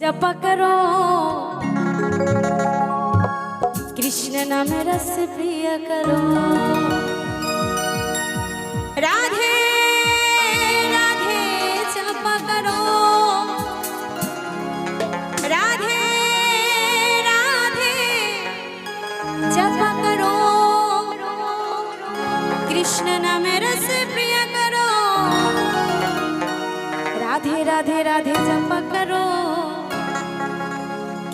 जप करो। कृष्ण नाम रस प्रिय करो। राधे राधे, जप करो। राधे राधे, जप करो। कृष्ण नाम रस प्रिय करो। राधे राधे राधे, जप करो।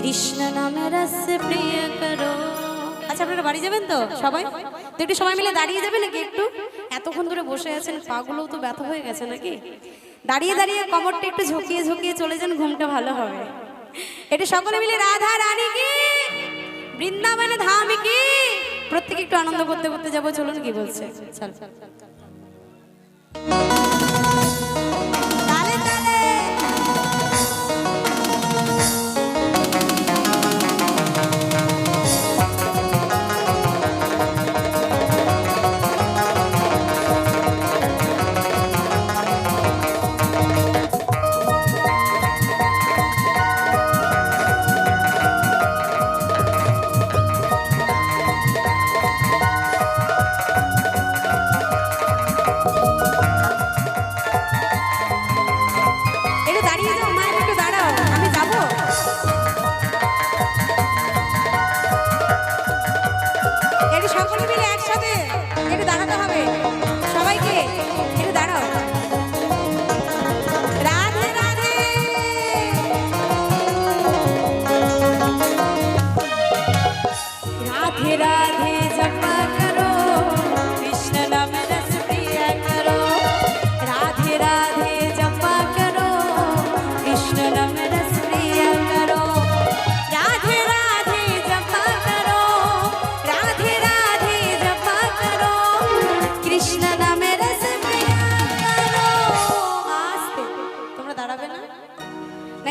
কৃষ্ণ নামে রস প্রিয় করো। আচ্ছা আপনারা বাড়ি যাবেন তো সবাই? তো একটু সবাই মিলে দাঁড়িয়ে যাবে নাকি একটু? এতক্ষণ ধরে বসে আছেন, পাগুলোও তো ব্যথা হয়ে গেছে নাকি? দাঁড়িয়ে দাঁড়িয়ে কমরটা একটু ঝুঁকিয়ে ঝুঁকিয়ে চলে যান, ঘুমটা ভালো হবে। একটু সকলে মিলে রাধা রানী কি? বৃন্দাবনে ধাম কি? প্রত্যেকে একটু আনন্দ করতে করতে যাব, চলুন কি বলছে? চল। তালে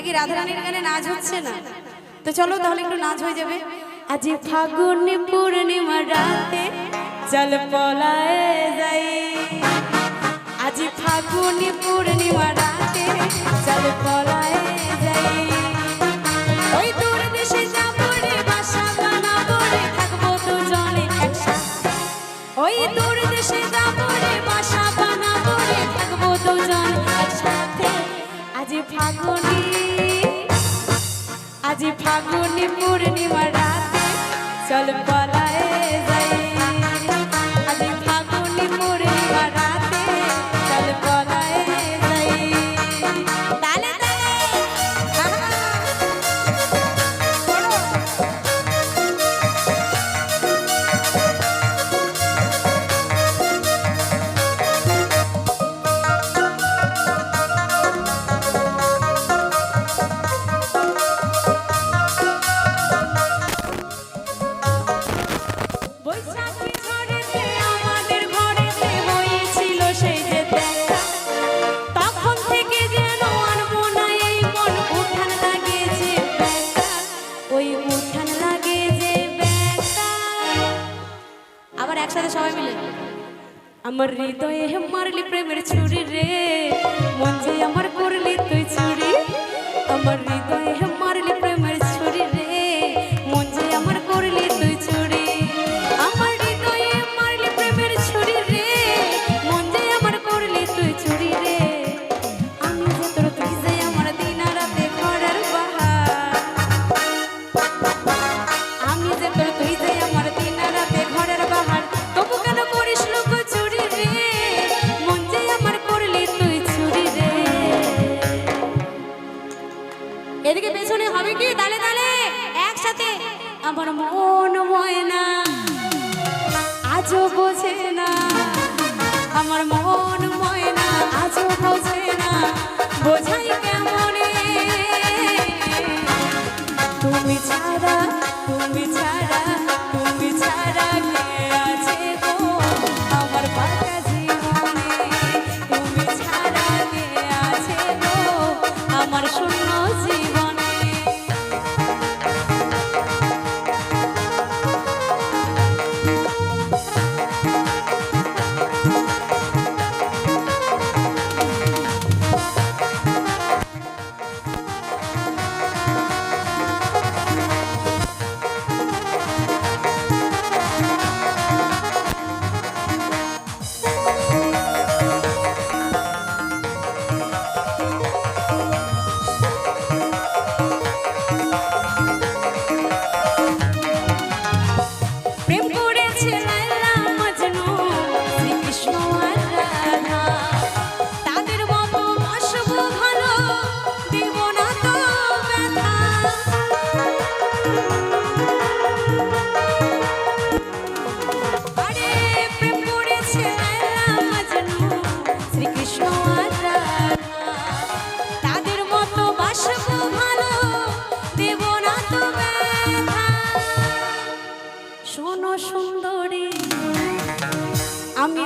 নাকি রাধারানীর গানে নাচ হচ্ছে না? তো চলো তাহলে একটু নাচ হয়ে যাবে। আজ ফাগুন পূর্ণিমা রাতে চল পলায় যাই আজ ফাগুন পূর্ণিমা রাতে চল পলায় যাই আজ ফাগুনি আজি ফাগুনি পূর্ণিমা রাতে চল পলায় আমার হৃদয়ে মারলি প্রেমের ছুরি রে। মন আমার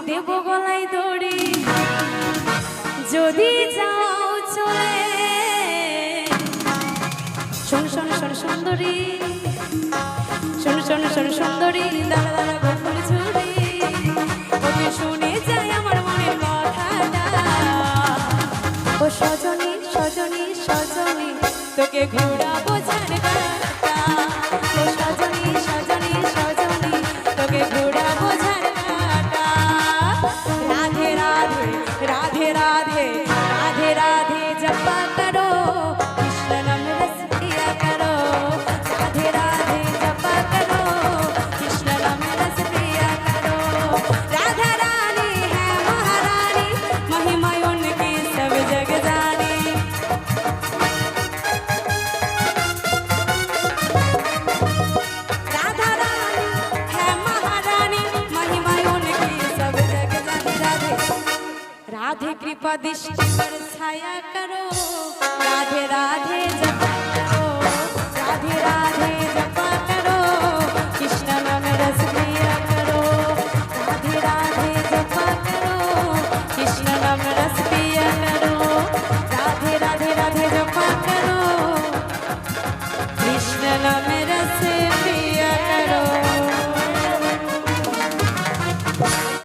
দেব গলায় দড়ি। যদি যাও চলে। শোন শোন শোন, সুন্দরী। শোন শোন শোন, সুন্দরী, দাঁড়া দাঁড়া আমার মনের কথাটা। ও সজনী সজনী সজনী, তোকে ঘোরাবো ঝাড়গাটা ও राधे कृपा दृष्टि पर छाया करो राधे राधे जप करो राधे राधे जप